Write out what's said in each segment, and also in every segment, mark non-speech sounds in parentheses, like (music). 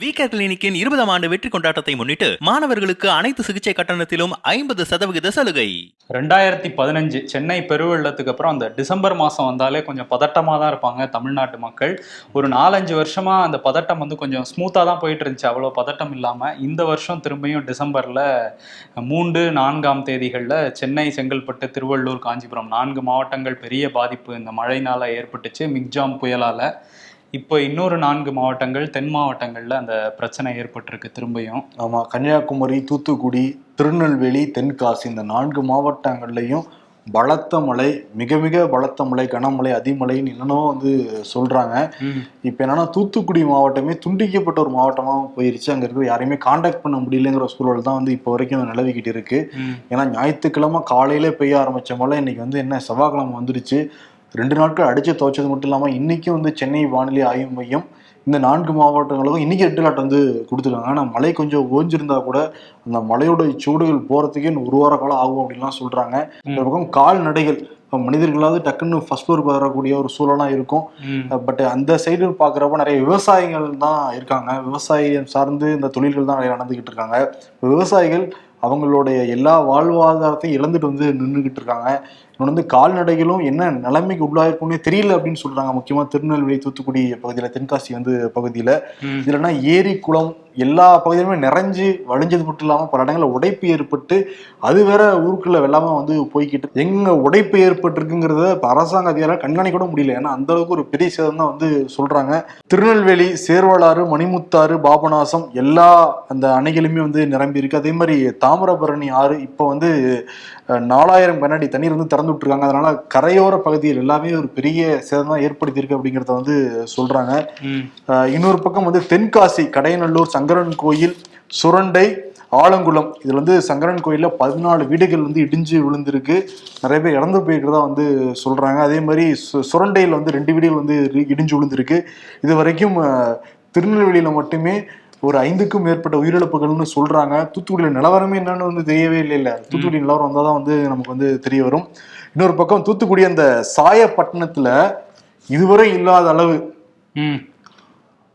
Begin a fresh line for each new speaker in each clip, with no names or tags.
விகேர் கிளினிக்கின் இருபதாம் ஆண்டு வெற்றி கொண்டாட்டத்தை முன்னிட்டு மாணவர்களுக்கு அனைத்து சிகிச்சை கட்டணத்திலும் ஐம்பது சதவிகித சலுகை.
ரெண்டாயிரத்தி பதினஞ்சு சென்னை பெருவெள்ளத்துக்கு அப்புறம் அந்த டிசம்பர் மாதம் வந்தாலே கொஞ்சம் பதட்டமாக தான் இருப்பாங்க தமிழ்நாட்டு மக்கள். ஒரு நாலஞ்சு வருஷமாக அந்த பதட்டம் வந்து கொஞ்சம் ஸ்மூத்தாக தான் போயிட்டு இருந்துச்சு அவ்வளோ பதட்டம் இல்லாமல் இந்த வருஷம் திரும்பியும் டிசம்பரில் மூன்று நான்காம் தேதிகளில் சென்னை செங்கல்பட்டு திருவள்ளூர் காஞ்சிபுரம் நான்கு மாவட்டங்கள் பெரிய பாதிப்பு. இந்த மழையினால் ஏற்பட்டுச்சு. மிக்ஜாம் புயலால் இப்போ இன்னொரு நான்கு மாவட்டங்கள் தென் மாவட்டங்களில் அந்த பிரச்சனை ஏற்பட்டிருக்கு திரும்பியும்.
ஆமாம் கன்னியாகுமரி தூத்துக்குடி திருநெல்வேலி தென்காசி இந்த நான்கு மாவட்டங்கள்லையும் பலத்த மழை மிக மிக பலத்த மழை கனமழை அதிமழைன்னு என்னென்னோ வந்து சொல்றாங்க. இப்போ என்னன்னா தூத்துக்குடி மாவட்டமே துண்டிக்கப்பட்ட ஒரு மாவட்டமாக போயிருச்சு. அங்கே இருக்கிற யாரையுமே காண்டாக்ட் பண்ண முடியலங்கிற சூழல் தான் வந்து இப்போ வரைக்கும் நிலவிக்கிட்டு இருக்கு. ஏன்னா ஞாயிற்றுக்கிழமை காலையில பெய்ய ஆரம்பிச்ச மழை இன்னைக்கு வந்து என்ன செவ்வாய்க்கிழமை வந்துருச்சு. ரெண்டு நாட்கள் அடிச்சு துவைச்சது மட்டும் இல்லாமல் இன்னைக்கும் வந்து சென்னை வானிலை ஆய்வு மையம் இந்த நான்கு மாவட்டங்களுக்கும் இன்னைக்கு ரெட் அலர்ட் வந்து கொடுத்துருக்காங்க. ஆனால் மழை கொஞ்சம் ஓஞ்சிருந்தா கூட அந்த மழையோட சூடுகள் போறதுக்கே இன்னும் ஒரு வார காலம் ஆகும் அப்படின்லாம் சொல்றாங்க. இந்த பக்கம் கால்நடைகள் இப்போ மனிதர்களாவது டக்குன்னு ஃபர்ஸ்ட் ஃப்ளோருக்கு வரக்கூடிய ஒரு சூழலாம் இருக்கும். பட் அந்த சைடு பார்க்குறப்ப நிறைய விவசாயிகள் தான் இருக்காங்க. விவசாயம் சார்ந்து இந்த தொழில்கள் தான் நிறைய நடந்துகிட்டு இருக்காங்க. விவசாயிகள் அவங்களுடைய எல்லா வாழ்வாதாரத்தையும் இழந்துட்டு வந்து நின்றுகிட்டு இருக்காங்க. இன்னொன்று வந்து கால்நடைகளும் என்ன நிலைமைக்கு உள்ளாயிருக்கும்னே தெரியல அப்படின்னு சொல்றாங்க. முக்கியமா திருநெல்வேலி தூத்துக்குடி பகுதியில் தென்காசி வந்து பகுதியில். இதுலன்னா ஏரி குளம் எல்லா பகுதியிலுமே நிறைஞ்சு வழிஞ்சது மட்டும் இல்லாமல் பல இடங்களில் உடைப்பு ஏற்பட்டு அது வேற ஊருக்குள்ள வெள்ளாம வந்து போய்கிட்டு எங்க உடைப்பு ஏற்பட்டிருக்குங்கிறத இப்போ அரசாங்க அதிகாரம் கண்காணிக்க கூட முடியல. ஏன்னா அந்த அளவுக்கு ஒரு பெரிய சேதம் தான் வந்து சொல்றாங்க. திருநெல்வேலி சேர்வலாறு மணிமுத்தாறு பாபநாசம் எல்லா அந்த அணைகளுமே வந்து நிரம்பி இருக்கு. அதே மாதிரி தாமிரபரணி ஆறு இப்போ வந்து நாலாயிரம் கண்ணாடி தண்ணீர் வந்து திறந்து விட்டுருக்காங்க. அதனால கரையோர பகுதியில் எல்லாமே ஒரு பெரிய சேதம் தான் ஏற்படுத்தியிருக்கு அப்படிங்கிறத வந்து சொல்றாங்க. இன்னொரு பக்கம் வந்து தென்காசி கடையநல்லூர் சங்கரன் கோயில் சுரண்டை ஆலங்குளம். இதுல வந்து சங்கரன் கோயில்ல பதினாலு வீடுகள் வந்து இடிஞ்சு விழுந்திருக்கு. நிறைய பேர் இறந்து போயிருக்கிறதா வந்து சொல்றாங்க. அதே மாதிரி சு- சுரண்டையில் வந்து ரெண்டு வீடுகள் வந்து இடி- இடிஞ்சு விழுந்திருக்கு. இது வரைக்கும் திருநெல்வேலியில மட்டுமே ஒரு ஐந்துக்கும் மேற்பட்ட உயிரிழப்புகள்னு சொல்றாங்க. தூத்துக்குடியில நிலவரமே என்னன்னு வந்து தெரியவே இல்லை இல்ல தூத்துக்குடி நிலவரம் வந்தால் தான் வந்து நமக்கு வந்து தெரிய வரும். இன்னொரு பக்கம் தூத்துக்குடி அந்த சாயப்பட்டினத்துல இதுவரை இல்லாத அளவு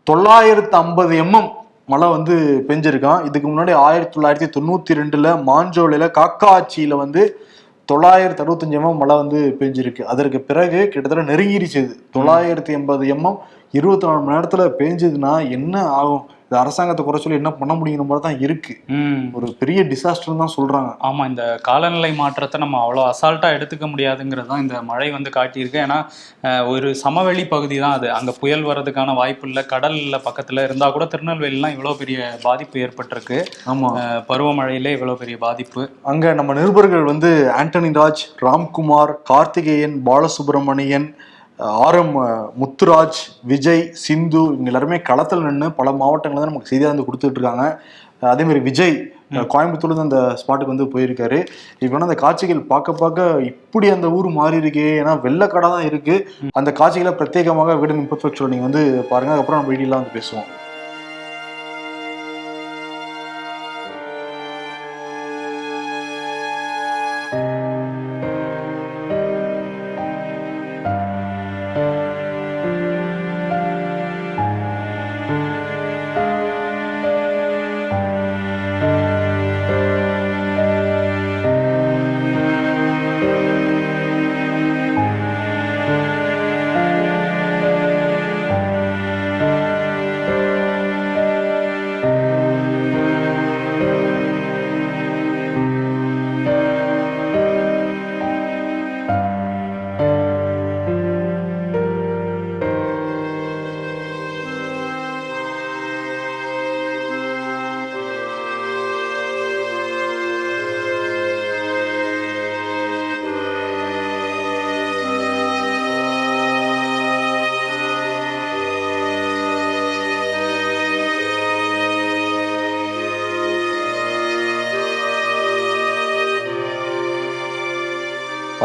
தொள்ளாயிரத்து ஐம்பது எம்எம் மழை வந்து பெஞ்சிருக்கான். இதுக்கு முன்னாடி ஆயிரத்தி தொள்ளாயிரத்தி தொண்ணூற்றி ரெண்டில் மாஞ்சோலையில் காக்காச்சியில வந்து தொள்ளாயிரத்தி அறுபத்தஞ்சு எம்எம் மழை வந்து பெஞ்சிருக்கு. அதற்கு பிறகு கிட்டத்தட்ட நெருங்கிருச்சு தொள்ளாயிரத்தி எண்பது எம்எம் இருபத்தி நாலு மணி நேரத்தில் பெஞ்சதுன்னா என்ன ஆகும்? இது அரசாங்கத்தை குறை சொல்லி என்ன பண்ண முடியுங்கிற மாதிரி தான் இருக்கு. ஒரு பெரிய டிசாஸ்டர் தான் சொல்றாங்க.
ஆமா இந்த காலநிலை மாற்றத்தை நம்ம அவ்வளோ அசால்ட்டா எடுத்துக்க முடியாதுங்கிறது தான் இந்த மழை வந்து காட்டியிருக்கு. ஏன்னா ஒரு சமவெளி பகுதி தான் அது. அங்க புயல் வர்றதுக்கான வாய்ப்பு இல்லை. கடல்ல பக்கத்துல இருந்தா கூட திருநெல்வேலிலாம் இவ்வளோ பெரிய பாதிப்பு ஏற்பட்டிருக்கு.
ஆமா.
பருவமழையிலே இவ்வளோ பெரிய பாதிப்பு.
அங்க நம்ம நிருபர்கள் வந்து ஆண்டனி ராஜ் ராம்குமார் கார்த்திகேயன் பாலசுப்ரமணியன் ஆர் எம் முத்துராஜ் விஜய் சிந்து இவங்க எல்லாருமே களத்தில் நின்று பல மாவட்டங்கள் தான் நமக்கு செய்தியாக வந்து கொடுத்துட்டு இருக்காங்க. அதே மாதிரி விஜய் கோயம்புத்தூர்ல இருந்து அந்த ஸ்பாட்டுக்கு வந்து போயிருக்காரு. இப்போ அந்த காட்சிகள் பார்க்க பார்க்க இப்படி அந்த ஊர் மாறி இருக்கே ஏன்னா வெள்ளக்காடா தான் இருக்கு. அந்த காட்சிகளை பிரத்யேகமாக வீடு முப்பத்தி நீங்க வந்து பாருங்க. அதுக்கப்புறம் நம்ம வீடியோலாம் வந்து பேசுவோம்.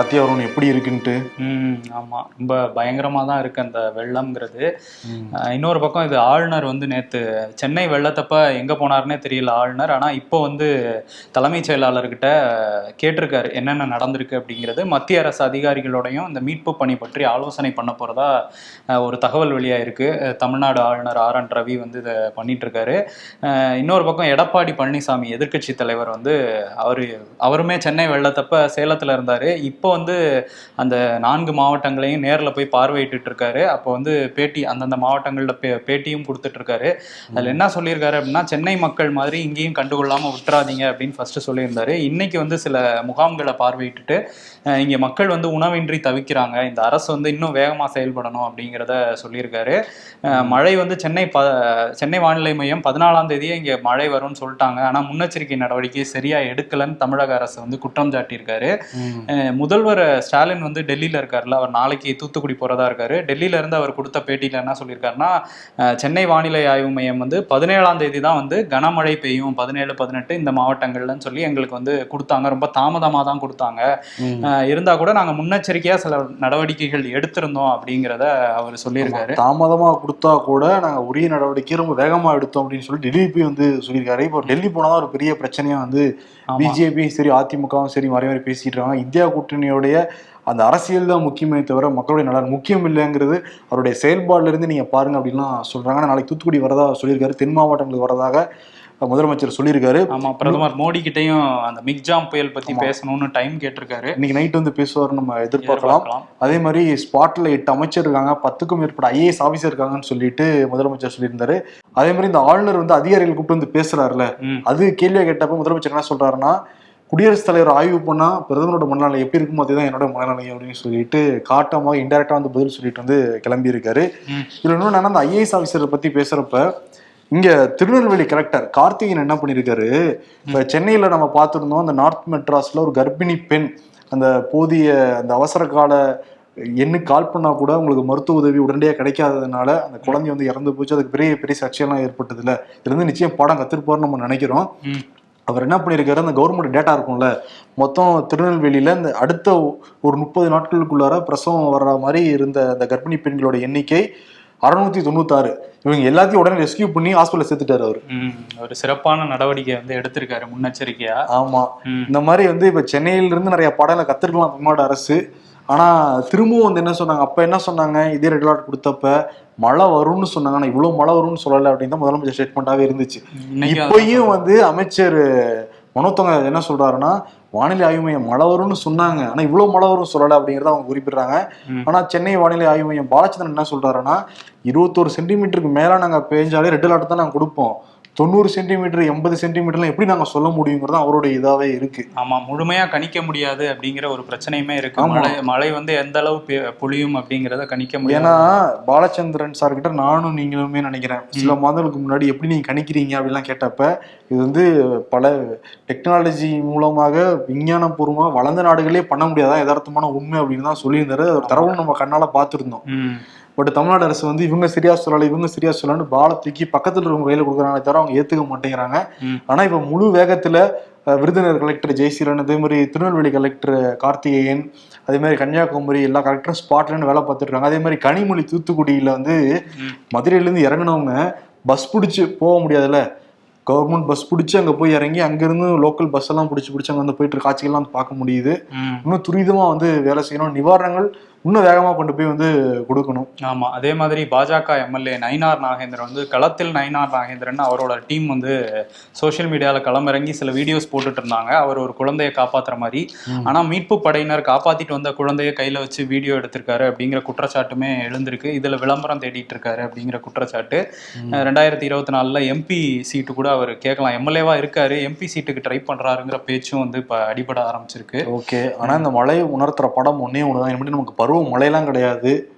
பாத்தியா வருண் எப்படி இருக்குன்ட்டு?
ம் ஆமா. ரொம்ப பயங்கரமா தான் இருக்கு அந்த வெள்ளம்ங்கிறது. இன்னொரு பக்கம் இது ஆளுநர் வந்து நேத்து சென்னை வெள்ளத்தப்ப எங்க போனாருன்னே தெரியல ஆளுநர். ஆனா இப்போ வந்து தலைமைச் செயலாளர்கிட்ட கேட்டிருக்காரு என்னென்ன நடந்திருக்கு அப்படிங்கிறது. மத்திய அரசு அதிகாரிகளோடையும் இந்த மீட்பு பணி பற்றி ஆலோசனை பண்ண போறதா அஹ், ஒரு தகவல் வெளியாயிருக்கு அஹ், தமிழ்நாடு ஆளுநர் ஆர். என். ரவி வந்து இதை பண்ணிட்டு இருக்காரு அஹ், இன்னொரு பக்கம் எடப்பாடி பழனிசாமி எதிர்க்கட்சி தலைவர் வந்து அவரு அவருமே சென்னை வெள்ளத்தப்ப சேலத்துல இருந்தாரு. இப்போ வந்து அந்த நான்கு மாவட்டங்களையும் நேர்ல போய் பார்வையிட்டு இருக்காரு அப்போ வந்து பேட்டி அந்தந்த மாவட்டங்கள்ல பே- பேட்டியும் கொடுத்துட்டு இருக்காரு அதுல என்ன சொல்லியிருக்காரு அப்படின்னா சென்னை மக்கள் மாதிரி இங்கேயும் கண்டுகொள்ளாம விட்டுறாதீங்க அப்படின்னு ஃபர்ஸ்ட் சொல்லியிருந்தாரு. இன்னைக்கு வந்து சில முகாம்களை பார்வையிட்டுட்டு இங்க மக்கள் வந்து உணவின்றி தவிக்கிறாங்க. இந்த அரசு வந்து இன்னும் வேகமா செயல்படணும் அப்படிங்கிறத சொல்லியிருக்காரு. மழை வந்து சென்னை ப சென்னை வானிலை மையம் பதினாலாம் தேதியே இங்க மழை வரும்னு சொல்லிட்டாங்க. ஆனா முன்னெச்சரிக்கை நடவடிக்கை சரியா எடுக்கலன்னு தமிழக அரசு வந்து குற்றம் சாட்டியிருக்காரு. அஹ் முதல்வர் ஸ்டாலின் வந்து டெல்லியில இருக்காருல்ல அவர் நாளைக்கு தூத்துக்குடி போறதா இருக்காரு. டெல்லியில இருந்து அவர் கொடுத்த பேட்டியில என்ன சொல்லியிருக்காருன்னா சென்னை வானிலை ஆய்வு மையம் வந்து பதினேழாம் தேதி தான் வந்து கனமழை பெய்யும். பதினேழு பதினெட்டு இந்த மாவட்டங்கள்லன்னு சொல்லி எங்களுக்கு வந்து கொடுத்தாங்க. ரொம்ப தாமதமா தான் கொடுத்தாங்க.
ம்.
அஹ் இருந்தா கூட நாங்க முன்னெச்சரிக்கையா சில நடவடிக்கைகள் எடுத்திருந்தோம் அப்படிங்கிறத அவர் சொல்லியிருக்காரு.
தாமதமா கொடுத்தா கூட நாங்க உரிய நடவடிக்கை ரொம்ப வேகமா எடுத்தோம் அப்படின்னு சொல்லி டெல்லி போய் வந்து சொல்லியிருக்காரு. இப்போ டெல்லி போனாதான் ஒரு பெரிய பிரச்சனையா வந்து. பிஜேபியும் சரி அதிமுகவும் சரி மறைமுறை பேசிட்டு இருக்காங்க. இந்தியா கூட்டணியுடைய அந்த அரசியல் தான் முக்கியமே தவிர மக்களுடைய நலன் முக்கியம் இல்லைங்கிறது அவருடைய செயல்பாடுல இருந்து நீங்க பாருங்க அப்படின்லாம் சொல்றாங்க. ஆனா நாளைக்கு தூத்துக்குடி வரதா சொல்லியிருக்காரு. தென் மாவட்டங்களுக்கு வரதாக முதலமைச்சர் சொல்லியிருக்காரு.
ஆமா பிரதமர் மோடி கிட்டயும் அந்த மிக்ஜாம் புயல் பத்தி. பேசணும்னு டைம் கேட்டிருக்காரு.
இன்னைக்கு நைட் வந்து பேசுவார் நம்ம எதிர்பார்க்கலாம். அதே மாதிரி ஸ்பாட்ல எட்டு அமைச்சர் இருக்காங்க. பத்துக்கும் மேற்பட்ட ஐஏஎஸ் ஆபீசர் இருக்காங்கன்னு சொல்லிட்டு முதலமைச்சர் சொல்லியிருந்தாரு. அதே மாதிரி இந்த ஆளுநர் வந்து அதிகாரிகள் கூப்பிட்டு வந்து பேசுறாருல. அது கேள்வியை கேட்டப்ப முதலமைச்சர் என்ன சொல்றாருன்னா குடியரசுத் தலைவர் ஆய்வு பண்ணா பிரதமரோட மனநிலை எப்படி இருக்குமோ அதுதான் என்னோட மனநிலை அப்படின்னு சொல்லிட்டு காட்டமாக இன்டெரக்டா வந்து பதில் சொல்லிட்டு வந்து கிளம்பி இருக்காரு
ம்.
இதுல இன்னொன்று அந்த ஐஏஎஸ் ஆஃபீஸரை பத்தி பேசுறப்ப இங்க திருநெல்வேலி கலெக்டர் கார்த்திகேயன் என்ன பண்ணிருக்காரு இப்ப சென்னையில நம்ம பார்த்திருந்தோம் அந்த நார்த் மெட்ராஸ்ல ஒரு கர்ப்பிணி பெண் அந்த போதிய அந்த அவசர கால எண்ணுக்கு கால் பண்ணா கூட உங்களுக்கு மருத்துவ உதவி உடனடியாக கிடைக்காததுனால அந்த குழந்தை வந்து இறந்து போச்சு. அதுக்கு பெரிய பெரிய சர்ச்சையெல்லாம் ஏற்பட்டது இல்ல இதுல இருந்து நிச்சயம் பாடம் கத்திருப்பாருன்னு நம்ம நினைக்கிறோம். அவர் என்ன பண்ணியிருக்காரு? அந்த கவர்மெண்ட் டேட்டா இருக்கும்ல மொத்தம் திருநெல்வேலியில இந்த அடுத்த ஒரு முப்பது நாட்களுக்குள்ளார பிரசவம் வர்ற மாதிரி இருந்த அந்த கர்ப்பிணி பெண்களோட எண்ணிக்கை அறுநூத்தி தொண்ணூத்தாறு. இவங்க எல்லாத்தையும் உடனே ரெஸ்கியூ பண்ணி ஹாஸ்பிட்டல் சேர்த்துட்டாரு அவர்.
ஒரு சிறப்பான நடவடிக்கை வந்து எடுத்திருக்காரு முன்னெச்சரிக்கையா?
ஆமா. இந்த மாதிரி வந்து இப்ப சென்னையில இருந்து நிறைய பாடங்களை கத்துருக்கலாம் தமிழ்நாடு அரசு. ஆனா திரும்பவும் வந்து என்ன சொன்னாங்க? அப்ப என்ன சொன்னாங்க? இதே ரெட் அலர்ட் கொடுத்தப்ப மழை வரும்னு சொன்னாங்க. ஆனா இவ்வளவு மழை வரும்னு சொல்லல அப்படின்னு தான் முதலமைச்சர் ஸ்டேட்மெண்டாவே இருந்துச்சு. இப்பயும் வந்து அமைச்சர் மனோத்தங்க என்ன சொல்றாருன்னா வானிலை ஆய்வு மையம் மழை வரும்னு சொன்னாங்க. ஆனா இவ்வளவு மழை வரும்னு சொல்லல அப்படிங்கறத அவங்க குறிப்பிடுறாங்க. ஆனா சென்னை வானிலை ஆய்வு மையம் பாலச்சந்திரன் என்ன சொல்றாருன்னா இருபத்தோரு சென்டிமீட்டருக்கு மேல நாங்க பேஞ்சாலே ரெட் அலர்ட் தான் நாங்க கொடுப்போம். தொண்ணூறு சென்டிமீட்டர் எண்பது சென்டிமீட்டர்லாம் எப்படி நாங்க சொல்ல முடியுங்கிறது அவருடைய இதாவே இருக்கு.
ஆமா முழுமையா கணிக்க முடியாது அப்படிங்கிற ஒரு பிரச்சனையுமே இருக்கு. மழை மழை வந்து எந்த அளவு பொழியும் அப்படிங்கறத கணிக்க முடியாது.
ஏன்னா பாலச்சந்திரன் சார் கிட்ட நானும் நீங்களுமே நினைக்கிறேன். சில மாதங்களுக்கு முன்னாடி எப்படி நீங்க கணிக்கிறீங்க அப்படிலாம் கேட்டப்ப இது வந்து பல டெக்னாலஜி மூலமாக விஞ்ஞானபூர்வமாக வளர்ந்த நாடுகளே பண்ண முடியாதான் யதார்த்தமான உண்மை அப்படின்னு தான் சொல்லியிருந்தாரு. அது ஒரு தரவு நம்ம கண்ணால பார்த்துருந்தோம். பட் தமிழ்நாடு அரசு வந்து இவங்க சரியா சொல்லலை இவங்க சரியா சொல்லலன்னு பால தூக்கி பக்கத்துல இருக்கவங்க கையில கொடுக்குறாங்களே தவிர அவங்க ஏத்துக்க மாட்டேங்கிறாங்க
ம்.
ஆனா இப்ப முழு வேகத்துல விருதுநகர் கலெக்டர் ஜெயசீலன் அதே மாதிரி திருநெல்வேலி கலெக்டர் கார்த்திகேயன் அதே மாதிரி கன்னியாகுமரி எல்லா கலெக்டரும் ஸ்பாட்லன்னு வேலை பார்த்துட்டு இருக்காங்க அதே மாதிரி கனிமொழி தூத்துக்குடியில வந்து
ம்.
மதுரையில இருந்து இறங்குனவங்க பஸ் பிடிச்சு போக முடியாதுல்ல கவர்மெண்ட் பஸ் பிடிச்சி அங்க போய் இறங்கி அங்கிருந்து லோக்கல் பஸ் எல்லாம் பிடிச்சி பிடிச்சி அங்க வந்து போயிட்டு இருக்க காட்சிகள்லாம் வந்து பார்க்க முடியுது. இன்னும் துரிதமா வந்து வேலை செய்யணும். நிவாரணங்கள் இன்னும் வேகமா கொண்டு போய் வந்து கொடுக்கணும்.
ஆமா. அதே மாதிரி பாஜக எம்எல்ஏ நயினார் நாகேந்திரன் வந்து களத்தில் நயினார் நாகேந்திரன் அவரோட டீம் வந்து சோஷியல் மீடியால களமிறங்கி சில வீடியோஸ் போட்டுட்டு இருந்தாங்க. அவர் ஒரு குழந்தையை காப்பாத்துற மாதிரி.
ம்.
ஆனா மீட்பு படையினர் காப்பாத்திட்டு வந்த குழந்தைய கையில வச்சு வீடியோ எடுத்திருக்காரு அப்படிங்கிற குற்றச்சாட்டுமே எழுந்திருக்கு. இதுல விளம்பரம் தேடிட்டு இருக்காரு அப்படிங்கிற குற்றச்சாட்டு. ரெண்டாயிரத்தி இருபத்தி நாலுல எம்பி சீட்டு கூட அவர் கேட்கலாம். எம்எல்ஏவா இருக்காரு. எம்பி சீட்டுக்கு ட்ரை பண்றாருங்கிற பேச்சும் வந்து இப்ப அடிபட ஆரம்பிச்சிருக்கு.
ஓகே. ஆனா இந்த மழையை உணர்த்துற படம் ஒன்னே ஒண்ணுதான். இனிமேட்டு நமக்கு பருவ மழையெல்லாம் கிடையாது.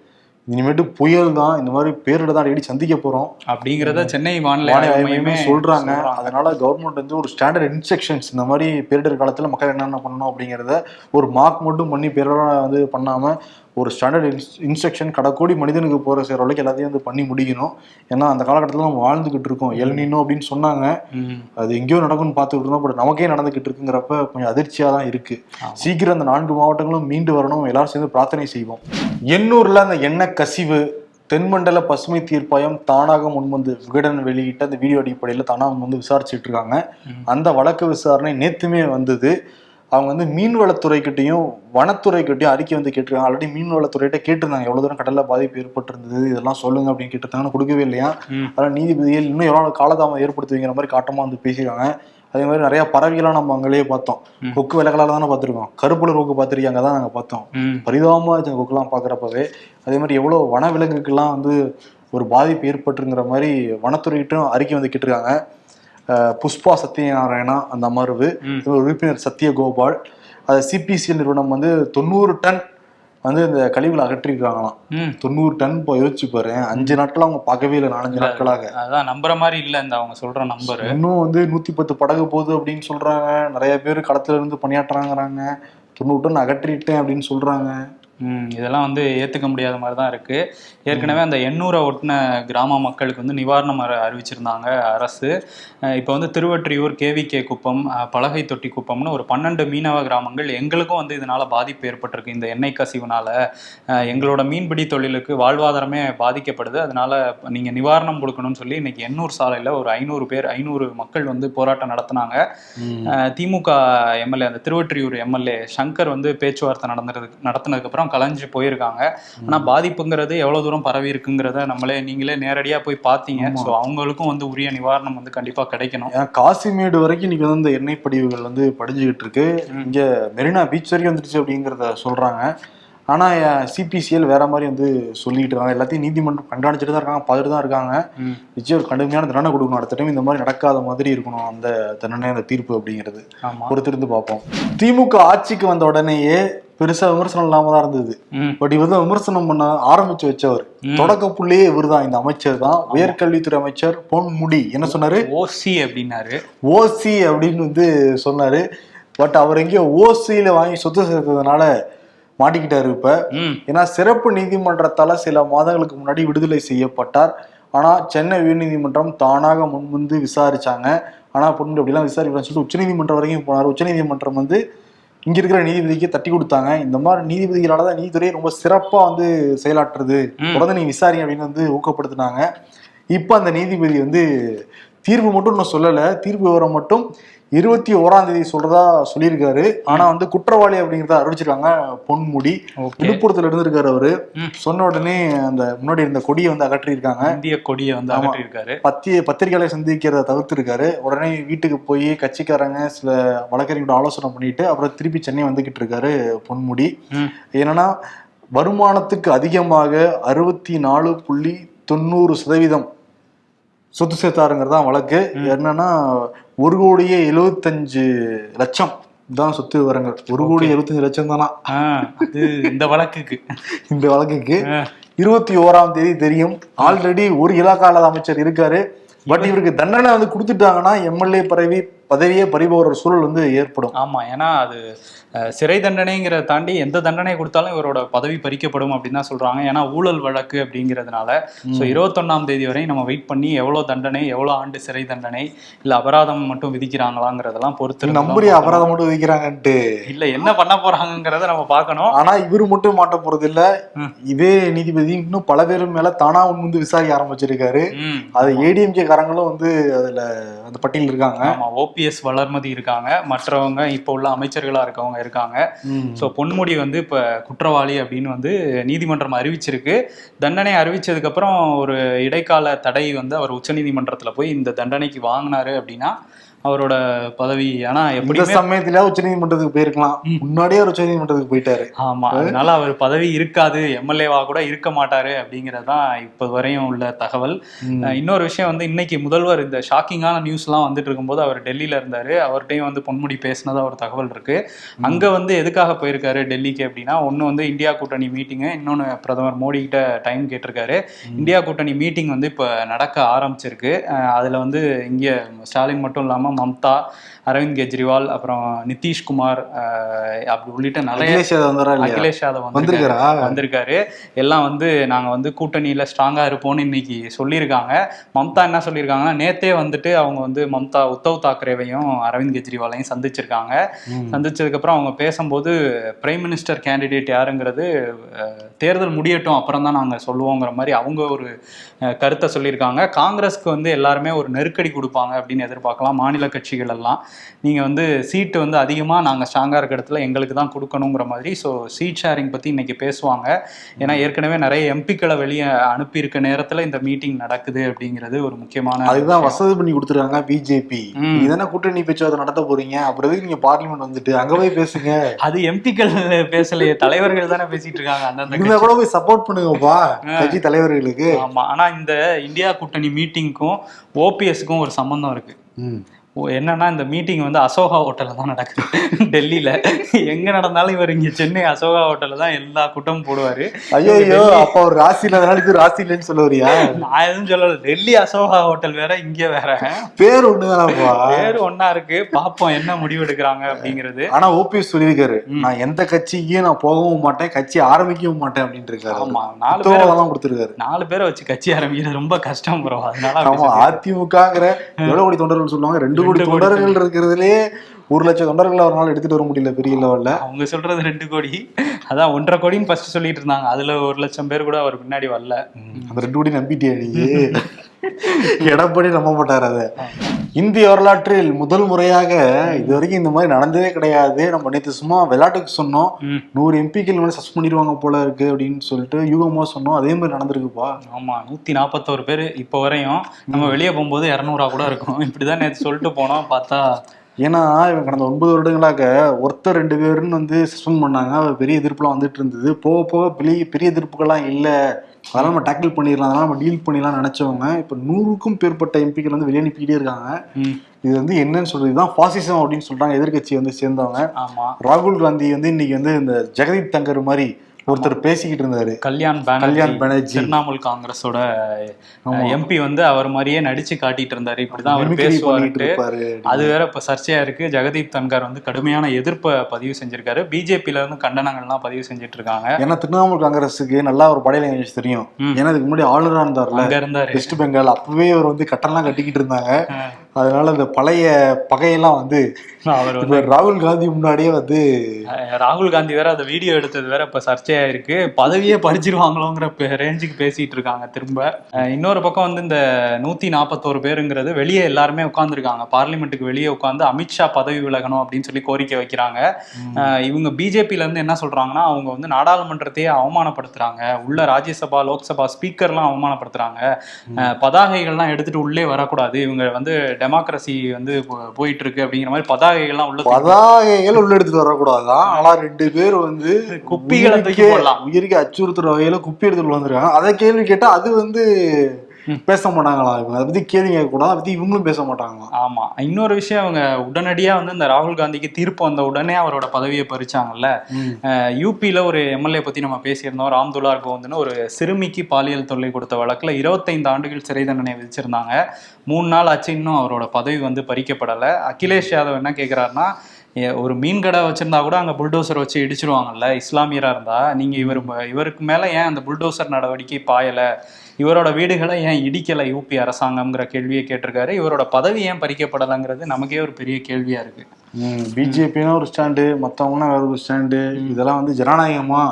இனிமேட்டு புயல் தான் இந்த மாதிரி பேரிட தான் அடிக்கடி சந்திக்க போறோம்.
அப்படிங்கிறத சென்னை வானிலை
வானிலை
ஆய்வு
ஆய்வு
மையமே
மையமே சொல்றாங்க. அதனால கவர்மெண்ட் வந்து ஒரு ஸ்டாண்டர்ட் இன்ஸ்ட்ரக்ஷன்ஸ் இந்த மாதிரி பேரிடர் காலத்துல மக்கள் என்னென்ன பண்ணணும் அப்படிங்கறத ஒரு மார்க் மட்டும் பண்ணி பேரிடர் வந்து பண்ணாம ஒரு ஸ்டாண்டர்ட் இன்ஸ்ட்ரக்ஷன் கடைக்கோடி மனிதனுக்கு போற சேர அளவுக்கு எல்லாத்தையும் வந்து பண்ணி முடிக்கணும். ஏன்னா அந்த காலகட்டத்தில் நம்ம வாழ்ந்துகிட்டு இருக்கோம். எல்னினோ அப்படின்னு சொன்னாங்க. அது எங்கேயோ நடக்கும்னு பார்த்துக்கிட்டு இருந்தோம். பட் நமக்கே நடந்துகிட்டு இருக்குங்கிறப்ப கொஞ்சம் அதிர்ச்சியா தான் இருக்கு.
ஆமா.
சீக்கிரம் அந்த நான்கு மாவட்டங்களும் மீண்டு வரணும். எல்லாரும் சேர்ந்து பிரார்த்தனை செய்வோம். எண்ணூர்ல அந்த எண்ணெய் கசிவு தென்மண்டல பசுமை தீர்ப்பாயம் தானாக முன்வந்து விகடன் வெளியிட்ட அந்த வீடியோ அடிப்படையில் தானாக முன்வந்து விசாரிச்சுட்டு இருக்காங்க. அந்த வழக்கு விசாரணை நேத்துமே வந்தது. அவங்க வந்து மீன்வளத்துறைக்கிட்டையும் வனத்துறைக்கிட்டையும் அறிக்கை வந்து கேட்டிருக்காங்க. ஆல்ரெடி மீன்வளத்துறையிட்ட கேட்டிருந்தாங்க. எவ்வளவு தூரம் கடல்ல பாதிப்பு ஏற்பட்டிருந்தது இதெல்லாம் சொல்லுங்க அப்படின்னு கேட்டிருந்தாங்க கொடுக்கவே இல்லையா. அதனால நீதிபதிகள் இன்னும் எவ்வளவு நாள் காலதாமம் ஏற்படுத்துவீங்கிற மாதிரி காட்டமா வந்து பேசியிருக்காங்க. அதே மாதிரி நிறைய பறவைகள்லாம் நம்ம அங்கேயே பார்த்தோம். கொக்கு விலகலால தானே பார்த்துருக்கோம். கருப்புல கொக்கு பார்த்துருக்காங்க தான் நாங்கள் பார்த்தோம்.
ம்.
பரிதாபமா இருந்துச்சு அந்த கொக்குலாம் பார்க்குறப்பவே. அதே மாதிரி எவ்வளோ வனவிலங்குக்கெல்லாம் வந்து ஒரு பாதிப்பு ஏற்பட்டுங்கிற மாதிரி வனத்துறையிட்டும் அறிக்கை வந்து கேட்டிருக்காங்க அஹ் புஷ்பா சத்யநாராயணா அந்த அமர்வு உறுப்பினர் சத்யகோபால். அது சிபிசிஎல் நிறுவனம் வந்து தொண்ணூறு டன் வந்து இந்த கழிவுகளை அகற்றிருக்காங்களாம். தொண்ணூறு டன் இப்போ யோசிச்சு பாரு. அஞ்சு நாட்கள் அவங்க பார்க்கவே இல்லை நாலஞ்சு நாட்களாக.
அதான் நம்புற மாதிரி இல்ல இந்த அவங்க சொல்ற நம்பர்.
இன்னும் வந்து நூத்தி பத்து படகு போகுது அப்படின்னு சொல்றாங்க. நிறைய பேர் களத்துல இருந்து பணியாற்றுறாங்கிறாங்க. தொண்ணூறு டன் அகற்றிட்டேன் அப்படின்னு சொல்றாங்க.
இதெல்லாம் வந்து ஏற்றுக்க முடியாத மாதிரி தான் இருக்கு. ஏற்கனவே அந்த எண்ணூரை ஒட்டின கிராம மக்களுக்கு வந்து நிவாரணம் அறி- அறிவிச்சிருந்தாங்க அரசு. இப்போ வந்து திருவொற்றியூர் கேவிகே குப்பம் பலகை தொட்டி குப்பம்னு ஒரு பன்னெண்டு மீனவ கிராமங்கள் எங்களுக்கும் வந்து இதனால பாதிப்பு ஏற்பட்டிருக்கு. இந்த எண்ணெய் கசிவுனால எங்களோட மீன்பிடி தொழிலுக்கு வாழ்வாதாரமே பாதிக்கப்படுது. அதனால நீங்க நிவாரணம் கொடுக்கணும்னு சொல்லி இன்னைக்கு எண்ணூர் சாலையில ஒரு ஐநூறு பேர் ஐநூறு மக்கள் வந்து போராட்டம் நடத்தினாங்க. திமுக எம்எல்ஏ அந்த திருவொற்றியூர் எம்எல்ஏ சங்கர் வந்து பேச்சுவார்த்தை நடந்ததுக்கு நடத்தினதுக்கு கலைஞ்சு போயிருக்காங்க. ஆனா பாதிப்புங்கிறது எவ்வளவு தூரம் பரவி இருக்குங்கிறத நம்மளே நீங்களே நேரடியா போய் பார்த்தீங்க. ஸோ அவங்களுக்கும் வந்து உரிய நிவாரணம் வந்து கண்டிப்பா கிடைக்கணும்.
காசிமேடு வரைக்கும் இன்னைக்கு வந்து இந்த எண்ணெய் படிவுகள் வந்து படிஞ்சுக்கிட்டு இருக்கு. இங்க மெரினா பீச் வரைக்கும் வந்துருச்சு அப்படிங்கிறத சொல்றாங்க. ஆனா சிபிசிஎல் வேற மாதிரி வந்து சொல்லிட்டு இருக்காங்க. எல்லாத்தையும் நீதிமன்றம் கண்காணிச்சுட்டு தான் இருக்காங்க. பார்த்துட்டு தான் இருக்காங்க. நிச்சயம் ஒரு கடுமையான தண்டனை கொடுக்கணும். அடுத்த டைம் இந்த மாதிரி நடக்காத மாதிரி இருக்கணும். அந்த தண்டனை அந்த தீர்ப்பு அப்படிங்கிறது. பொறுத்திருந்து பார்ப்போம். திமுக ஆட்சிக்கு வந்த உடனேயே பெருசா விமர்சனம் இல்லாம தான் இருந்தது. பட் இவர் தான் விமர்சனம் பண்ண ஆரம்பிச்சு வச்சவர். தொடக்க புள்ளியே இவர் தான் இந்த அமைச்சர் தான். உயர்கல்வித்துறை அமைச்சர் பொன்முடி என்ன சொன்னாரு?
ஓசி அப்படின்னாரு.
ஓசி அப்படின்னு வந்து சொன்னாரு. பட் அவர் எங்கேயோ ஓசியில வாங்கி சொத்து சேர்த்ததுனால மாட்டிக்கிட்டாரு இப்ப. ஏன்னா சிறப்பு நீதிமன்றத்தால சில மாதங்களுக்கு முன்னாடி விடுதலை செய்யப்பட்டார். ஆனா சென்னை உயர்நீதிமன்றம் தானாக முன்வந்து விசாரிச்சாங்க. ஆனா பொண்ணு அப்படிலாம் விசாரிக்கலாம்னு சொல்லிட்டு உச்சநீதிமன்றம் வரைக்கும் போனார். உச்சநீதிமன்றம் வந்து இங்க இருக்கிற நீதிபதிக்கு தட்டி கொடுத்தாங்க. இந்த மாதிரி நீதிபதிகளால தான் நீதித்துறை ரொம்ப சிறப்பா வந்து செயலாற்றுது
ம்.
தொடர்ந்து நீ விசாரி அப்படின்னு வந்து ஊக்கப்படுத்தினாங்க. இப்போ அந்த நீதிபதி வந்து தீர்ப்பு மட்டும் இன்னும் சொல்லல. தீர்ப்பு விவரம் மட்டும் இருபத்தி ஓராம் தேதி சொல்றதா சொல்லியிருக்காரு. ஆனா வந்து குற்றவாளி அப்படிங்கறத அறிவிச்சிருக்காங்க பொன்முடி. விழுப்புரத்துல இருந்திருக்காரு அவரு.
ம்.
சொன்ன உடனே அந்த முன்னாடி இருந்த கொடியை வந்து அகற்றியிருக்காங்க.
இந்திய கொடியை வந்து. அகற்றியிருக்காரு.
பத்திய பத்திரிகையாளரை சந்திக்கிறத தவிர்த்திருக்காரு. உடனே வீட்டுக்கு போய் கட்சிக்காரங்க சில வழக்கறிஞரோட ஆலோசனை பண்ணிட்டு அப்புறம் திருப்பி சென்னை வந்துகிட்டு இருக்காரு பொன்முடி. என்னன்னா வருமானத்துக்கு அதிகமாக அறுபத்தி நாலு புள்ளி தொண்ணூறு சதவீதம் சொத்து சேர்த்தாருங்கிறது தான் வழக்கு. என்னன்னா ஒரு கோடியே எழுபத்தஞ்சு லட்சம் தான் சொத்து விவரங்கள். ஒரு கோடி எழுபத்தஞ்சு லட்சம் தானா?
இந்த வழக்குக்கு. (laughs)
இந்த வழக்குக்கு. இருபத்தி ஓராம் தேதி தெரியும். ஆல்ரெடி ஒரு இலாக்கால அமைச்சர் இருக்காரு. பட் இவருக்கு தண்டனை வந்து கொடுத்துட்டாங்கன்னா எம்எல்ஏ பதவி பதவியே பறிபோகிற சூழல் வந்து ஏற்படும்.
ஆமா ஏன்னா அது சிறை தண்டனைங்கிறத தாண்டி எந்த தண்டனை கொடுத்தாலும் இவரோட பதவி பறிக்கப்படும் அப்படின்னு தான் சொல்றாங்க. ஏன்னா ஊழல் வழக்கு அப்படிங்கிறதுனால ஸோ இருபத்தொன்னாம் தேதி வரை நம்ம வெயிட் பண்ணி எவ்வளவு தண்டனை எவ்வளவு ஆண்டு சிறை தண்டனை இல்ல அபராதம் மட்டும் விதிக்கிறாங்களாங்கிறதெல்லாம் பொறுத்து இருந்து தான்
நம்புறி
பார்க்கணும்.
அபராதம் மட்டும் வைக்கிறாங்கன்ட்டு
இல்ல என்ன பண்ண போறாங்கிறத நம்ம பார்க்கணும்.
ஆனா இவரு மட்டும் மாட்ட போறது இல்ல. இதே நீதிபதி இன்னும் பல பேர் மேல தானா வந்து விசாரிக்க ஆரம்பிச்சிருக்காரு. அது ஏடிஎம்கே காரங்களும் வந்து அதுல அந்த பட்டியல் இருக்காங்க.
ஆமா ஓபிஎஸ் வளர்மதி இருக்காங்க. மற்றவங்க இப்போ உள்ள அமைச்சர்களா இருக்கவங்க இருக்காங்க. ஸோ பொன்முடி வந்து இப்போ குற்றவாளி அப்படின்னு வந்து நீதிமன்றம் அறிவிச்சிருக்கு. தண்டனை அறிவிச்சதுக்கு அப்புறம் ஒரு இடைக்கால தடை வந்து அவர் உச்சநீதிமன்றத்துல போய் இந்த தண்டனைக்கு வாங்கினாரு அப்படின்னா அவரோட பதவி. ஆனா எப்படியுமே
சமயத்துல உச்ச நீதிமன்றத்துக்கு போயிருக்கலாம் முன்னாடியே ஒரு உச்ச நீதிமன்றத்துக்கு போயிட்டாரு.
ஆமா அதனால அவர் பதவி இருக்காது. எம்எல்ஏவா கூட இருக்க மாட்டாரு அப்படிங்கறதுதான் இப்போ வரையும் உள்ள தகவல். இன்னொரு விஷயம் வந்து இன்னைக்கு முதல்வர் இந்த ஷாக்கிங்கான நியூஸ்லாம் வந்துட்டு இருக்கும்போது அவர் டெல்லியில இருந்தாரு. அவர்கிட்டயும் வந்து பொன்முடி பேசினதா ஒரு தகவல் இருக்கு. அங்க வந்து எதுக்காக போயிருக்காரு டெல்லிக்கு அப்படின்னா ஒண்ணு வந்து இந்தியா கூட்டணி மீட்டிங்கு இன்னொன்னு பிரதமர் மோடி கிட்ட டைம் கேட்டிருக்காரு. இந்தியா கூட்டணி மீட்டிங் வந்து இப்ப நடக்க ஆரம்பிச்சிருக்கு. அதுல வந்து இங்க ஸ்டாலின் மட்டும் இல்லாம மம்தா அரவிந்த் கெஜ்ரிவால் அப்புறம் நிதிஷ்குமார் அப்படி உள்ளிட்ட நிறைய
அகிலேஷ் யாதவ்
வந்திருக்காரு.
வந்திருக்காரா?
எல்லாம் வந்து நாங்க வந்து கூட்டணியில ஸ்ட்ராங்கா இருப்போம்னு இன்னைக்கு சொல்லியிருக்காங்க. மம்தா என்ன சொல்லியிருக்காங்கன்னா நேத்தே வந்துட்டு அவங்க வந்து மம்தா உத்தவ் தாக்கரேவையும் அரவிந்த் கெஜ்ரிவாலையும் சந்திச்சிருக்காங்க.
ம்.
சந்திச்சதுக்கு அப்புறம் அவங்க பேசும்போது பிரைம் மினிஸ்டர் கேண்டிடேட் யாருங்கிறது தேர்தல் முடியட்டும் அப்புறம் தான் நாங்க சொல்லுவோங்கிற மாதிரி அவங்க ஒரு கருத்தை சொல்லியிருக்காங்க. காங்கிரஸ்க்கு வந்து எல்லாருமே ஒரு நெருக்கடி கொடுப்பாங்க அப்படின்னு எதிர்பார்க்கலாம். மாநில கட்சிகள் எல்லாம். நீங்க வந்து சீட்டு வந்து அதிகமா நாங்க ஸ்ட்ராங்கா இருக்க இடத்துல எங்களுக்கு தான் கொடுக்கணுங்கிற மாதிரி. ஸோ சீட் ஷேரிங் பத்தி இன்னைக்கு பேசுவாங்க. ஏன்னா ஏற்கனவே நிறைய எம்பிக்களை வெளியே அனுப்பி இருக்க நேரத்துல இந்த மீட்டிங் நடக்குது அப்படிங்கிறது ஒரு முக்கியமான
அதுதான். வசதி பண்ணி கொடுத்துருக்காங்க பிஜேபி
ம்.
நீங்க தானே கூட்டணி பேச்சுவார்த்தை நடத்த போறீங்க? அப்புறம் எதுக்கு நீங்க பார்லிமெண்ட் வந்துட்டு? அங்க போய் பேசுங்க.
அது எம்பிக்கள் பேசலையே. தலைவர்கள் தானே பேசிட்டு இருக்காங்க அந்தந்த
கூட போய் சப்போர்ட் பண்ணுங்கப்பா கட்சி தலைவர்களுக்கு.
ஆமா. ஆனா இந்த இந்தியா கூட்டணி மீட்டிங்க்கும் ஓபிஎஸ்க்கும் ஒரு சம்பந்தம் இருக்கு.
ம்.
ஓ, என்னன்னா இந்த மீட்டிங் வந்து அசோகா ஹோட்டல்ல தான் நடக்குது. டெல்லியில. எங்க நடந்தாலும் இவர் இங்க சென்னை அசோகா ஹோட்டல்ல தான் எல்லா கூட்டமும் போடுவாரு.
ஐயோ ஐயோ அப்ப ஒரு ராசி இல்லாதனால இது ராசி இல்லைன்னு சொல்ல வரியா
நான் எதுவும் சொல்லல. டெல்லி அசோகா ஹோட்டல் வேற இங்க வேற.
பேர் ஒண்ணுதானப்பா?
பேரு ஒன்னா இருக்கு. பாப்போம் என்ன முடிவு எடுக்கிறாங்க அப்படிங்கிறது.
ஆனா ஓபிஎஸ் சொல்லியிருக்காரு. நான் எந்த கட்சிக்கும் நான் போகவும் மாட்டேன் கட்சி ஆரம்பிக்கவும் மாட்டேன் அப்படின்ட்டு இருக்காரு
ஆமா நாலு பேரை
தான் கொடுத்திருக்காரு.
நாலு பேரை வச்சு கட்சி ஆரம்பிக்கிறது ரொம்ப கஷ்டம் ப்ரோ அதனால.
அதிமுகங்கிற எவ்வளவு கோடி தொண்டர்கள் சொல்லுவாங்க? ரெண்டு
ரெண்டு
தொண்டர்கள். இருக்கிறதுலே ஒரு லட்சம் தொண்டர்கள் நாள் எடுத்துட்டு வர முடியல பெரிய லெவல்ல.
அவங்க சொல்றது ரெண்டு கோடி. அதான் ஒன்றரை கோடின்னு ஃபர்ஸ்ட் சொல்லிட்டு இருந்தாங்க. அதுல ஒரு லட்சம் பேர் கூட அவர் பின்னாடி வரல.
அந்த ரெண்டு கோடி நம்பிட்டியா நீ எடப்பாடி நம்ப மாட்டார் அத. இந்திய வரலாற்றில் முதல் முறையாக இது வரைக்கும் இந்த மாதிரி நடந்ததே கிடையாது. நம்ம நேற்று சும்மா விளையாட்டுக்கு சொன்னோம். நூறு எம்பிக்கள் வந்து சஸ்பெண்ட் பண்ணிடுவாங்க போல இருக்கு அப்படின்னு சொல்லிட்டு யூகமா சொன்னோம். அதே மாதிரி நடந்திருக்குப்பா.
ஆமா நூத்தி நாற்பத்தோரு பேர் இப்போ வரையும் நம்ம வெளியே போகும்போது இரநூறா கூட இருக்கும். இப்படிதான் நேற்று சொல்லிட்டு போனோம். பார்த்தா
ஏன்னா இவன் கடந்த ஒன்பது வருடங்களாக ஒருத்தர் ரெண்டு பேருன்னு வந்து சஸ்பெண்ட் பண்ணாங்க. பெரிய எதிர்ப்புலாம் வந்துட்டு இருந்தது போக போக பெரிய பெரிய எதிர்ப்புகள்லாம் இல்லை. அதெல்லாம் நம்ம டேக்கிள் பண்ணிடலாம். அதெல்லாம் நம்ம டீல் பண்ணிடலாம் நினைச்சவங்க இப்போ நூறுக்கும் மேற்பட்ட எம்பிக்கள் வந்து வெளியே அனுப்பிக்கிட்டே இருக்காங்க. இது வந்து என்னன்னு சொல்றது இதுதான் பாசிசம் அப்படின்னு சொல்றாங்க. எதிர்க்கட்சி வந்து சேர்ந்தவங்க.
ஆமா.
ராகுல் காந்தி வந்து இன்னைக்கு வந்து இந்த ஜெகதீப் தங்கர் மாதிரி ஒருத்தர் பேசிக்கிட்டு இருந்தாரு
கல்யாண்
கல்யாண்
பானர்ஜி. திரிணாமுல் காங்கிரஸோட. எம்பி வந்து அவர் மாதிரியே நடிச்சு காட்டிட்டு இருந்தாரு இப்படிதான் அவர் பேசுவாருட்டு அது வேற இப்ப சர்ச்சையா இருக்கு. ஜெகதீப் தன்கர் வந்து கடுமையான எதிர்ப்பை பதிவு செஞ்சிருக்காரு. பிஜேபில இருந்து கண்டனங்கள்லாம் பதிவு செஞ்சுட்டு இருக்காங்க
ஏன்னா திரிணாமுல் காங்கிரஸுக்கு நல்லா ஒரு படை லாங்குவேஜ் தெரியும். ஏன்னா இதுக்கு முன்னாடி ஆளுநரா இருந்தார்ல. வெஸ்ட் பெங்கால். அப்பவே அவர் வந்து கட்டணம்லாம் கட்டிக்கிட்டு இருந்தாங்க. அதனால இந்த பழைய பகையெல்லாம் வந்து
அவர் வந்து
ராகுல் காந்தி முன்னாடியே வந்து
ராகுல் காந்தி வேற அந்த வீடியோ எடுத்தது வேற இப்ப சர்ச்சையா இருக்கு பதவியே பறிச்சிருவாங்களோங்கிற ரேஞ்சுக்கு பேசிட்டு இருக்காங்க திரும்ப. இன்னொரு பக்கம் வந்து இந்த நூத்தி நாற்பத்தோரு பேருங்கிறது வெளியே எல்லாருமே உட்காந்துருக்காங்க பார்லிமெண்ட்டுக்கு வெளியே உட்காந்து அமித்ஷா பதவி விலகணும் அப்படின்னு சொல்லி கோரிக்கை வைக்கிறாங்க. இவங்க பிஜேபில இருந்து என்ன சொல்றாங்கன்னா அவங்க வந்து நாடாளுமன்றத்தையே அவமானப்படுத்துறாங்க. உள்ள ராஜ்யசபா லோக்சபா ஸ்பீக்கர்லாம் அவமானப்படுத்துறாங்க. பதாகைகள்லாம் எடுத்துட்டு உள்ளே வரக்கூடாது. இவங்க வந்து டெமோக்ரஸி வந்து போயிட்டு இருக்கு அப்படிங்கிற மாதிரி பதாகைகள்லாம் உள்ள தூக்கி
பதாகைகள் உள்ள எடுத்துட்டு வரக்கூடாதான் ஆனா ரெண்டு பேர் வந்து
குப்பிகளை தூக்கி போடலாம்.
உயிருக்கு அச்சுறுத்துற வகையில குப்பி எடுத்துட்டு வந்திருக்காங்க அதை கேள்வி கேட்டா அது வந்து. பேச மாட்டாங்களா இவங்க? அதை பத்தி கேள்வி கேட்க கூடாது அதை பத்தி இவங்களும் பேச மாட்டாங்களாம்
ஆமா. இன்னொரு விஷயம் அவங்க உடனடியா வந்து இந்த ராகுல் காந்திக்கு தீர்ப்பு வந்த உடனே அவரோட பதவியை பறிச்சாங்கல்ல. யூபியில ஒரு எம்எல்ஏ பத்தி நம்ம பேசியிருந்தோம். ராம் துலார் கோவிந்த்னு ஒரு சிறுமிக்கு பாலியல் தொல்லை கொடுத்த வழக்குல இருபத்தைந்து ஆண்டுகள் சிறை தண்டனை விதிச்சிருந்தாங்க. மூணு நாள் ஆச்சு இன்னும் அவரோட பதவி வந்து பறிக்கப்படல. அகிலேஷ் யாதவ் என்ன கேக்குறாருன்னா ஏ, ஒரு மீன் கடை வச்சிருந்தா கூட அங்க புல்டோசர் வச்சு இடிச்சிருவாங்கல்ல? இஸ்லாமியரா இருந்தா? நீங்க இவர் இவருக்கு மேல ஏன் அந்த புல்டோசர் நடவடிக்கை பாயல? இவரோட வீடுகளை ஏன் இடிக்கல யூபி அரசாங்கம்ங்கிற கேள்வியை கேட்டிருக்காரு. இவரோட பதவி ஏன் பறிக்கப்படலைங்கிறது நமக்கே ஒரு பெரிய கேள்வியா இருக்கு.
பிஜேபினா ஒரு ஸ்டாண்டு மத்தவங்கன்னா வேற ஒரு ஸ்டாண்டு இதெல்லாம் வந்து ஜனநாயகமா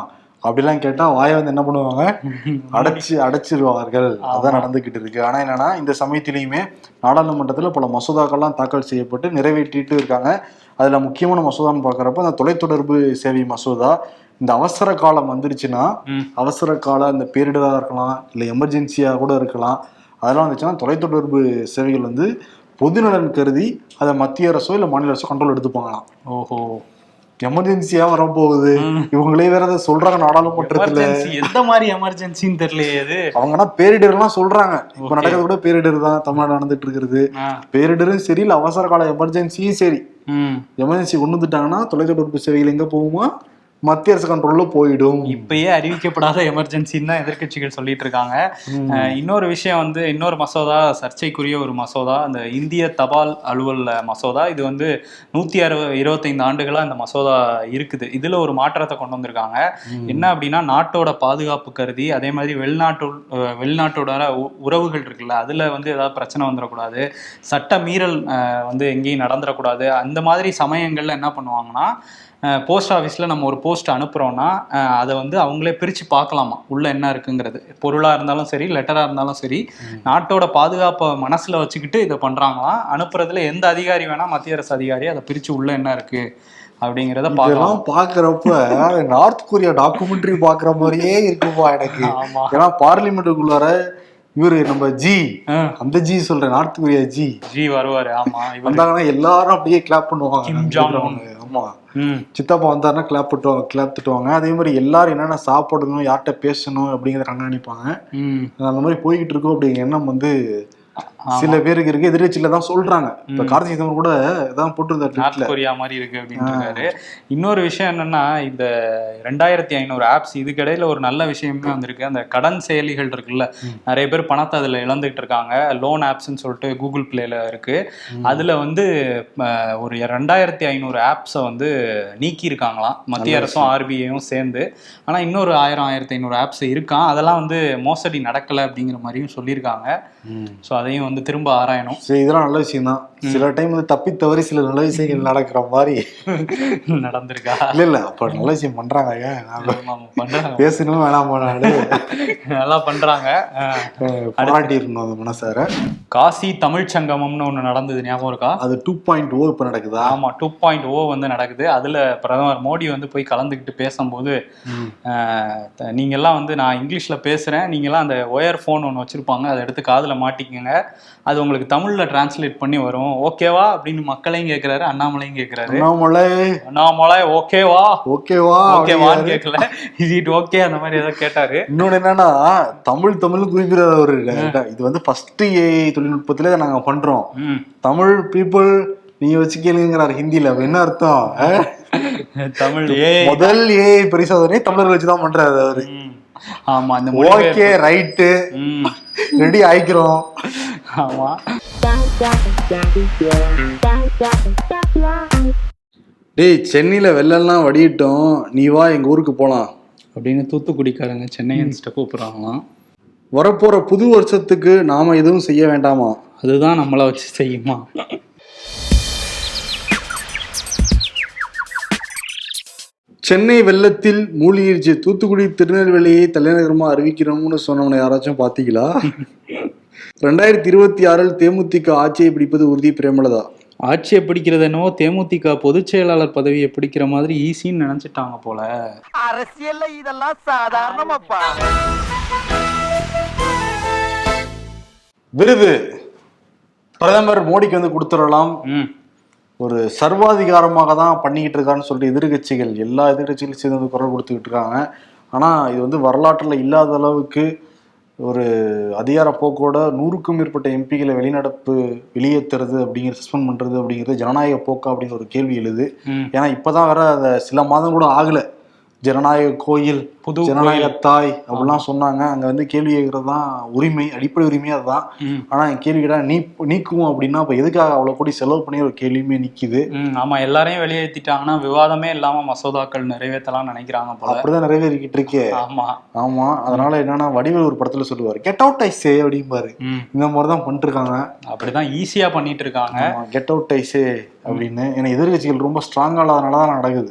அப்படிலாம் கேட்டா வாயை வந்து என்ன பண்ணுவாங்க? அடைச்சு அடைச்சிருவார்கள். அதான் நடந்துகிட்டு இருக்கு. ஆனா என்னன்னா இந்த சமயத்திலையுமே நாடாளுமன்றத்துல பல மசோதாக்கள்லாம் தாக்கல் செய்யப்பட்டு நிறைவேற்றிட்டு இருக்காங்க. அதுல முக்கியமான மசோதான்னு பாக்குறப்ப அந்த தொலைத்தொடர்பு சேவை மசோதா இந்த அவசர காலம் வந்துருச்சுன்னா. அவசர கால இந்த பேரிடரா இருக்கலாம் இல்ல எமர்ஜென்சியா கூட இருக்கலாம். அதெல்லாம் வந்துச்சுன்னா தொலைத்தொடர்பு சேவைகள் வந்து பொதுநலன் கருதி அதை மத்திய அரசோ இல்ல மாநில அரசோ கண்ட்ரோல் எடுத்துப்பாங்களாம்.
ஓஹோ.
எமர்ஜென்சியா வரப்போகுது. இவங்களே வேற அதை சொல்றாங்க நாடாளுமன்றத்துல.
எந்த மாதிரி எமர்ஜென்சின்னு தெரியலையே இது
அவங்கன்னா பேரிடர்லாம் சொல்றாங்க. இப்ப. நடக்கிறது கூட பேரிடர் தான் தமிழ்நாடு நடந்துட்டு இருக்கிறது பேரிடரும் சரி இல்ல அவசர கால எமர்ஜென்சியும் சரி. எமர்ஜென்சி கொண்டு வந்துட்டாங்கன்னா தொலைத்தொடர்பு சேவைகள் எங்க போகுமா? மத்திய அரசு கண்ட்ரோல்ல போயிடும்.
இப்பயே அறிவிக்கப்படாத எமர்ஜென்சின்னு தான் எதிர்க்கட்சிகள் சொல்லிட்டு இருக்காங்க. இன்னொரு விஷயம் வந்து இன்னொரு மசோதா சர்ச்சைக்குரிய ஒரு மசோதா அந்த இந்திய தபால் அலுவல் மசோதா. இது வந்து நூத்தி அறுபது இருபத்தைந்து ஆண்டுகளா இந்த மசோதா இருக்குது. இதுல ஒரு மாற்றத்தை கொண்டு வந்திருக்காங்க. என்ன அப்படின்னா நாட்டோட பாதுகாப்பு கருதி அதே மாதிரி வெளிநாட்டு வெளிநாட்டோட உறவுகள் இருக்குல்ல அதுல வந்து ஏதாவது பிரச்சனை வந்துடக்கூடாது. சட்ட மீறல் வந்து எங்கேயும் நடந்துடக்கூடாது. அந்த மாதிரி சமயங்கள்ல என்ன பண்ணுவாங்கன்னா போஸ்ட் ஆஃபீஸில் நம்ம ஒரு போஸ்ட் அனுப்புகிறோன்னா அதை வந்து அவங்களே பிரித்து பார்க்கலாமா? உள்ள என்ன இருக்குங்கிறது. பொருளாக இருந்தாலும் சரி லெட்டராக இருந்தாலும் சரி நாட்டோட பாதுகாப்பை மனசில் வச்சுக்கிட்டு இதை பண்ணுறாங்களாம் அனுப்புறதுல எந்த அதிகாரி வேணால் மத்திய அரசு அதிகாரி அதை பிரித்து உள்ள என்ன இருக்குது அப்படிங்கிறத பார்க்கலாம்.
பாக்குறப்ப நார்த் கொரியா டாக்குமெண்ட்ரி பாக்குற மாதிரியே இருக்குப்பா எனக்கு. ஏன்னா பார்லிமெண்ட்டுக்குள்ளார இவரு நம்ம ஜி. அந்த ஜி சொல்றேன் நார்த் கொரியா ஜி.
ஜி வருவாரு. ஆமா
வந்தாங்கன்னா எல்லாரும் அப்படியே கிளாப் பண்ணுவாங்க. ஆமா.
ம்.
சித்தப்பா வந்தாருன்னா கிளாப் பண்ணுவாங்க கிளாப் திட்டுவாங்க அதே மாதிரி எல்லாரும் என்னென்ன சாப்பிடணும் யார்கிட்ட பேசணும் அப்படிங்கிறத கண்காணிப்பாங்க. அந்த மாதிரி போய்கிட்டு இருக்கோம் அப்படிங்கிற எண்ணம் வந்து. சில பேருக்கு இருக்கு எதிர்கட்சியில தான் சொல்றாங்க. இப்ப கார்த்திக் சிதம்பரம் கூட இதான் போட்டிருந்தார்
கொரியா மாதிரி இருக்கு அப்படின்னு இருக்காரு இன்னொரு விஷயம் என்னன்னா இந்த ரெண்டாயிரத்தி ஐநூறு ஆப்ஸ் இதுக்கிடையில ஒரு நல்ல விஷயமே வந்திருக்கு. அந்த கடன் செயலிகள் இருக்குல்ல நிறைய பேர் பணத்தை அதுல இழந்துகிட்டு இருக்காங்க. லோன் ஆப்ஸ்ன்னு சொல்லிட்டு கூகுள் பிளேல இருக்கு. அதுல வந்து ஒரு ரெண்டாயிரத்தி ஐநூறு ஆப்ஸை வந்து நீக்கி இருக்காங்களாம் மத்திய அரசும் ஆர்பிஐயும் சேர்ந்து. ஆனா இன்னொரு ஆயிரம் ஆயிரத்தி ஐநூறு ஆப்ஸ் இருக்கான் அதெல்லாம் வந்து மோசடி நடக்கல அப்படிங்கிற மாதிரியும் சொல்லியிருக்காங்க. ஸோ அதையும் வந்து வந்து திரும்ப ஆராயணும்.
சரி இதெல்லாம் நல்ல விஷயம் தான் சில டைம் வந்து தப்பி தவறி சில நல்ல விஷயங்கள் நடக்கிற மாதிரி.
நடந்திருக்கா?
இல்ல இல்ல அப்ப நல்ல விஷயம் பண்றாங்க பேசணும் வேணாம் நாடு
நல்லா பண்றாங்க.
பாராட்டி அந்த மனசார.
காசி தமிழ் சங்கமம்னு ஒண்ணு நடந்தது ஞாபகம் இருக்கா?
அது டூ பாயிண்ட் ஓ இப்ப நடக்குதா?
ஆமா டூ பாயிண்ட் ஓ வந்து நடக்குது. அதுல பிரதமர் மோடி வந்து போய் கலந்துக்கிட்டு பேசும்போது அஹ், த- நீங்க எல்லாம் வந்து நான் இங்கிலீஷ்ல பேசுறேன். நீங்க எல்லாம் அந்த ஒயர் ஃபோன் ஒன்று வச்சிருப்பாங்க. அதை எடுத்து காதுல மாட்டிக்கங்க. அது உங்களுக்கு தமிழ்ல டிரான்ஸ்லேட் பண்ணி வரும். ஓகேவா அப்படின்னு மக்களையும் கேக்குறாரு அண்ணாமலையும் கேக்குறாரு
அண்ணாமலை.
அண்ணாமலை ஓகேவா
ஓகேவா
ஓகேவான்னு கேட்கல. இஸ் இட் ஓகே அந்த மாதிரி ஏதோ கேட்டாரு.
இன்னொன்னு என்னன்னா தமிழ் தமிழ் குறிப்பிடாத ஒரு இது வந்து ஃபர்ஸ்ட் ஏஐ தொழில்நுட்பத்திலே இதை நாங்க பண்றோம். தமிழ் பீப்புள் நீங்க வச்சு கேளுங்கிறாரு ஹிந்தில அப்ப என்ன அர்த்தம்?
தமிழ் ஏ
முதல் ஏஐ பரிசோதனை தமிழர் வச்சுதான் பண்றாரு அவரு.
ஆமா இந்த
ஓகே ரைட்டு ரெடி ஆயிக்கிறோம்.
ஆமா.
டேய் சென்னையில வெள்ளம்லாம் வடியட்டும். நீ வா எங்க ஊருக்கு போலாம்.
அப்படின்னு தூத்துக்குடிக்காரங்க சென்னையன்ஸ்ட கூப்பிடுறாங்களாம்.
வரப்போற புது வருஷத்துக்கு நாம எதுவும் செய்ய வேண்டாமா?
அதுதான் நம்மள வச்சு செய்யுமா?
சென்னை வெள்ளத்தில் மூழ்கிருச்சு தூத்துக்குடி திருநெல்வேலியை தலைநகரமா அறிவிக்கிறோம்னு சொன்னவனை யாராச்சும் பாத்தீங்களா? (laughs) ரெண்டாயிரத்தி இருபத்தி ஆறில் தேமுதிக ஆட்சியை பிடிப்பது உறுதி பிரேமலதா?
ஆட்சியை பிடிக்கிறது என்னவோ தேமுதிக பொதுச் செயலாளர் பதவியை பிடிக்கிற மாதிரி ஈஸின்னு நினைச்சிட்டாங்க போல.
அரசியல்ல இதெல்லாம் சாதாரணமாப்பா.
விருது பிரதமர் மோடிக்கு வந்து கொடுத்துடலாம்.
ம்.
ஒரு சர்வாதிகாரமாக தான் பண்ணிக்கிட்டு இருக்கான்னு சொல்லிட்டு எதிர்கட்சிகள் எல்லா எதிர்கட்சிகளும் சேர்ந்து வந்து குரல் கொடுத்துக்கிட்டு இருக்காங்க. ஆனா இது வந்து வரலாற்றுல இல்லாத அளவுக்கு ஒரு அதிகார போக்கோட நூறுக்கும் மேற்பட்ட எம்பிகளை வெளிநடப்பு வெளியேற்றுறது அப்படிங்கிறது சஸ்பெண்ட் பண்றது அப்படிங்கிறது ஜனநாயக போக்கா அப்படிங்கிற ஒரு கேள்வி எழுது. ஏன்னா இப்பதான் வேற அந்த சில மாதம் கூட ஆகல. ஜனநாயக கோயில்
புது
ஜனநாயக தாய் அப்படிலாம் சொன்னாங்க. அங்க வந்து கேள்வி கேட்கறது தான் உரிமை அடிப்படை உரிமை அதுதான். ஆனா கேள்வி கேட்டா நீ நீக்குவோம் அப்படின்னா இப்ப எதுக்காக அவ்வளவு கோடி செலவு பண்ணி ஒரு கேள்வியுமே நிக்குது?
ஆமா. எல்லாரையும் வெளியேற்றிட்டாங்கன்னா விவாதமே இல்லாம மசோதாக்கள் நிறைவேற்றலாம் நினைக்கிறாங்க போல.
அப்படிதான் நிறைவேறிக்கிட்டு இருக்கே.
ஆமா.
ஆமா. அதனால என்னன்னா வடிவேல் ஒரு படத்துல சொல்லுவாரு கெட் அவுட் ஐசே அப்படிம்பாரு.
ம்.
இந்த மாதிரிதான் பண்ணிட்டு இருக்காங்க
அப்படிதான் ஈஸியா பண்ணிட்டு இருக்காங்க
கெட் அவுட் ஐசே அப்படின்னு. ஏன்னா எதிர்கட்சிகள் ரொம்ப ஸ்ட்ராங்கா இல்லாதனாலதான் நடக்குது.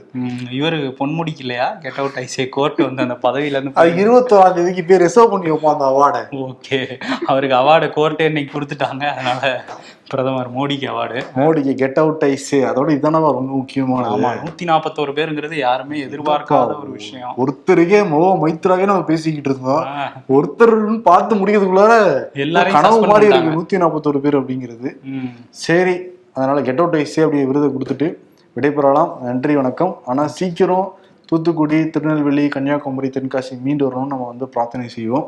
இவரு பொன்முடிக்கு இல்லையா? கெட் அவுட் ஐசே கோர்ட் வந்து அந்த பதவியில இருந்து
அது இருபத்தோராம் தேதிக்கு பேர் ரிசர்வ் பண்ணி வைப்போம் அந்த அவார்டை
ஓகே. அவருக்கு அவார்டு கோர்ட்டே இன்னைக்கு கொடுத்துட்டாங்க. அதனால பிரதமர் மோடிக்கு அவார்டு
மோடிக்கு கெட் அவுட் ஐசே அதோட இதுதானவா ரொம்ப
ஆமா
முக்கியமானது.
நூத்தி நாற்பத்தோரு பேருங்கிறது யாருமே எதிர்பார்க்காத ஒரு விஷயம்.
ஒருத்தருக்கே மோ மைத்ராகவே நம்ம பேசிக்கிட்டு இருந்தோம். ஒருத்தர்னு பார்த்து முடிக்கிறதுக்குள்ளார
எல்லாரையும்
கனவு மாதிரி. இருக்கு நூத்தி நாற்பத்தோரு பேர் அப்படிங்கிறது. சரி அதனால கெட் அவுட் ஐசே அப்படி விருதை கொடுத்துட்டு விடைபெறலாம். நன்றி வணக்கம். ஆனா சீக்கிரம் தூத்துக்குடி திருநெல்வேலி கன்னியாகுமரி தென்காசி மீண்டு வரணும்னு நம்ம வந்து பிரார்த்தனை செய்வோம்.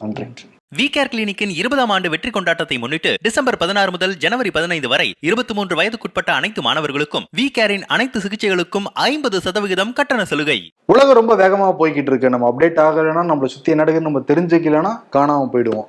நன்றி.
வி கேர் கிளினிக்கின் இருபதாம் ஆண்டு வெற்றி கொண்டாட்டத்தை முன்னிட்டு டிசம்பர் பதினாறு முதல் ஜனவரி பதினைந்து வரை இருபத்தி மூன்று வயதுக்குட்பட்ட அனைத்து மாணவர்களுக்கும் வி கேரின் அனைத்து சிகிச்சைகளுக்கும் ஐம்பது சதவிகிதம் கட்டண சலுகை.
உலகம் ரொம்ப வேகமாக போய்கிட்டு இருக்கு. நம்ம அப்டேட் ஆகலைன்னா நம்மளை சுற்றி என்ன நடக்குதுன்னு நம்ம தெரிஞ்சுக்கலைன்னா காணாமல் போயிடுவோம்.